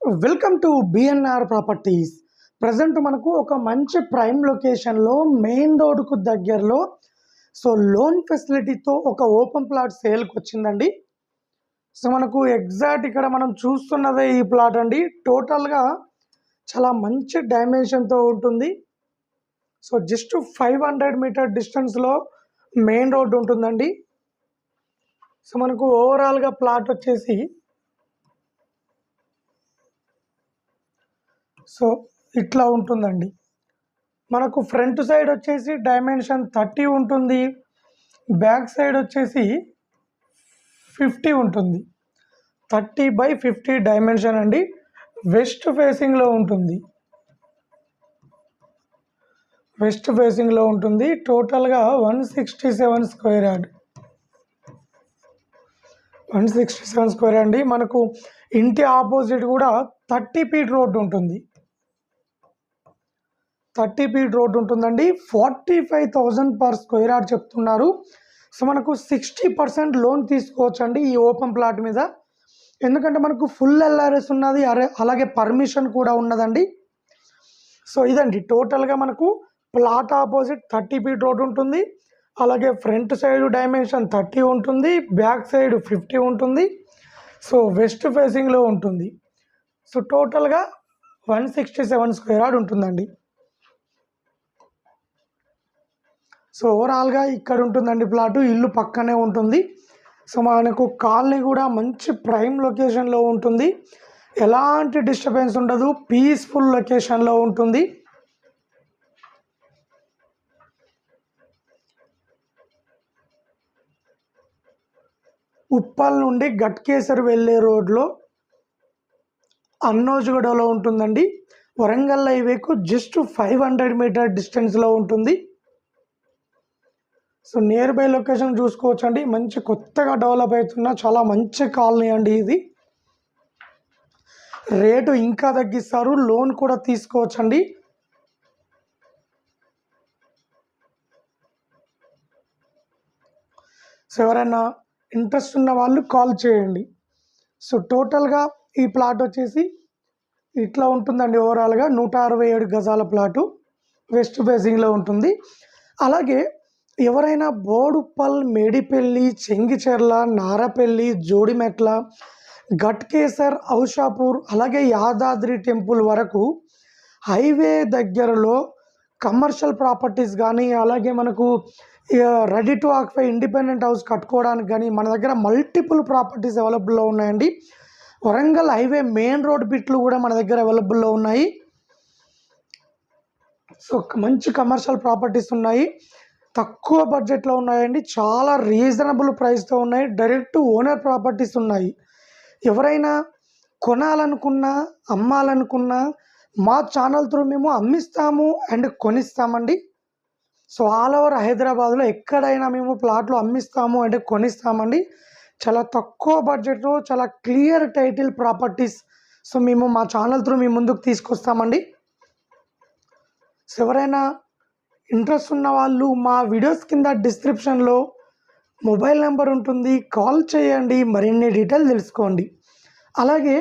Welcome to BNR properties present మనకు ఒక మంచి ప్రైమ్ లొకేషన్లో మెయిన్ రోడ్కు దగ్గరలో సో లోన్ ఫెసిలిటీతో ఒక ఓపెన్ ప్లాట్ సేల్కి వచ్చిందండి. సో మనకు ఎగ్జాక్ట్ ఇక్కడ మనం చూస్తున్నదే ఈ ప్లాట్ అండి. టోటల్గా చాలా మంచి డైమెన్షన్తో ఉంటుంది. So just five hundred meter డిస్టెన్స్లో మెయిన్ రోడ్ ఉంటుందండి. సో మనకు ఓవరాల్గా ప్లాట్ వచ్చేసి సో ఇట్లా ఉంటుందండి. మనకు ఫ్రంట్ సైడ్ వచ్చేసి డైమెన్షన్ థర్టీ ఉంటుంది. బ్యాక్ సైడ్ వచ్చేసి ఫిఫ్టీ ఉంటుంది. థర్టీ బై ఫిఫ్టీ డైమెన్షన్ అండి. వెస్ట్ ఫేసింగ్లో ఉంటుంది. వెస్ట్ ఫేసింగ్లో ఉంటుంది. టోటల్గా one sixty seven square yard. One sixty seven square అండి. మనకు ఇంటి ఆపోజిట్ కూడా థర్టీ ఫీట్ రోడ్డు ఉంటుంది. థర్టీ ఫీట్ రోడ్ ఉంటుందండి. Forty five thousand per square yard చెప్తున్నారు. సో మనకు సిక్స్టీ పర్సెంట్ లోన్ తీసుకోవచ్చండి ఈ ఓపెన్ ప్లాట్ మీద. ఎందుకంటే మనకు ఫుల్ ఎల్ఆర్ఎస్ ఉన్నది అరే అలాగే పర్మిషన్ కూడా ఉన్నదండి. సో ఇదండి టోటల్గా మనకు plot opposite thirty feet road ఉంటుంది. అలాగే ఫ్రంట్ సైడ్ డైమెన్షన్ థర్టీ ఉంటుంది బ్యాక్ సైడ్ ఫిఫ్టీ ఉంటుంది. సో వెస్ట్ ఫేసింగ్లో ఉంటుంది. సో టోటల్గా one sixty seven square yard ఉంటుందండి. సో ఓవరాల్గా ఇక్కడ ఉంటుందండి ప్లాటు ఇల్లు పక్కనే ఉంటుంది. సో మనకు కాలనీ కూడా మంచి ప్రైమ్ లొకేషన్లో ఉంటుంది. ఎలాంటి డిస్టర్బెన్స్ ఉండదు పీస్ఫుల్ లొకేషన్లో ఉంటుంది. ఉప్పల్ నుండి గట్కేసర్ వెళ్ళే రోడ్లో అన్నోజుగూడలో ఉంటుందండి. వరంగల్ హైవేకు జస్ట్ ఫైవ్ హండ్రెడ్ మీటర్ డిస్టెన్స్లో ఉంటుంది. సో నియర్ బై లొకేషన్ చూసుకోవచ్చు అండి మంచి కొత్తగా డెవలప్ అవుతున్న చాలా మంచి కాలనీ అండి ఇది. రేటు ఇంకా తగ్గిస్తారు లోన్ కూడా తీసుకోవచ్చండి. సో ఎవరైనా ఇంట్రెస్ట్ ఉన్న వాళ్ళు కాల్ చేయండి. సో టోటల్గా ఈ ప్లాట్ వచ్చేసి ఇట్లా ఉంటుందండి ఓవరాల్గా నూట అరవై ఏడు గజాల ప్లాటు వెస్ట్ ఫేసింగ్లో ఉంటుంది. అలాగే ఎవరైనా బోడుప్పల్ మేడిపల్లి చెంగిచెర్ల నారపల్లి జోడిమెట్ల గట్కేసర్ ఔషాపూర్ అలాగే యాదాద్రి టెంపుల్ వరకు హైవే దగ్గరలో కమర్షియల్ ప్రాపర్టీస్ కానీ అలాగే మనకు ready to occupy independent house కట్టుకోవడానికి కానీ మన దగ్గర మల్టిపుల్ ప్రాపర్టీస్ అవైలబుల్లో ఉన్నాయండి. వరంగల్ హైవే మెయిన్ రోడ్ బిట్లు కూడా మన దగ్గర అవైలబుల్లో ఉన్నాయి. సో మంచి కమర్షియల్ ప్రాపర్టీస్ ఉన్నాయి. తక్కువ బడ్జెట్లో ఉన్నాయండి. చాలా రీజనబుల్ ప్రైస్తో ఉన్నాయి. డైరెక్ట్ ఓనర్ ప్రాపర్టీస్ ఉన్నాయి. ఎవరైనా కొనాలనుకున్నా అమ్మాలనుకున్నా మా ఛానల్ త్రూ మేము అమ్మిస్తాము అండ్ కొనిస్తామండి. సో ఆల్ ఓవర్ హైదరాబాద్లో ఎక్కడైనా మేము ప్లాట్లు అమ్మిస్తాము అంటే కొనిస్తామండి. చాలా తక్కువ బడ్జెట్లో చాలా క్లియర్ టైటిల్ ప్రాపర్టీస్ సో మేము మా ఛానల్ త్రూ మీ ముందుకు తీసుకొస్తామండి. సో ఎవరైనా ఇంట్రెస్ట్ ఉన్న వాళ్ళు మా వీడియోస్ కింద డిస్క్రిప్షన్లో మొబైల్ నెంబర్ ఉంటుంది కాల్ చేయండి మరిన్ని డీటెయిల్ తెలుసుకోండి. అలాగే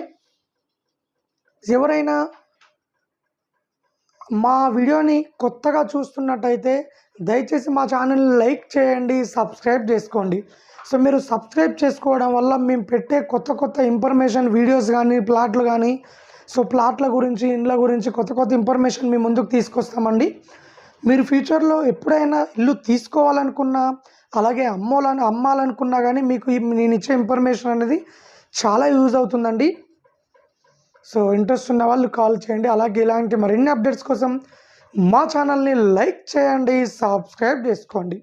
ఎవరైనా మా వీడియోని కొత్తగా చూస్తున్నట్టయితే దయచేసి మా ఛానల్ లైక్ చేయండి సబ్స్క్రైబ్ చేసుకోండి. సో మీరు సబ్స్క్రైబ్ చేసుకోవడం వల్ల మేము పెట్టే కొత్త కొత్త ఇన్ఫర్మేషన్ వీడియోస్ కానీ ప్లాట్లు కానీ సో ప్లాట్ల గురించి ఇండ్ల గురించి కొత్త కొత్త ఇన్ఫర్మేషన్ మీ ముందుకు తీసుకొస్తామండి. మీరు ఫ్యూచర్లో ఎప్పుడైనా ఇల్లు తీసుకోవాలనుకున్నా అలాగే అమ్మాలని అమ్మాలనుకున్నా కానీ మీకు నేను ఇచ్చే ఇన్ఫర్మేషన్ అనేది చాలా యూజ్ అవుతుందండి. సో ఇంట్రెస్ట్ ఉన్న వాళ్ళు కాల్ చేయండి. అలాగే ఇలాంటి మరిన్ని అప్డేట్స్ కోసం మా ఛానల్ని లైక్ చేయండి సబ్స్క్రైబ్ చేసుకోండి.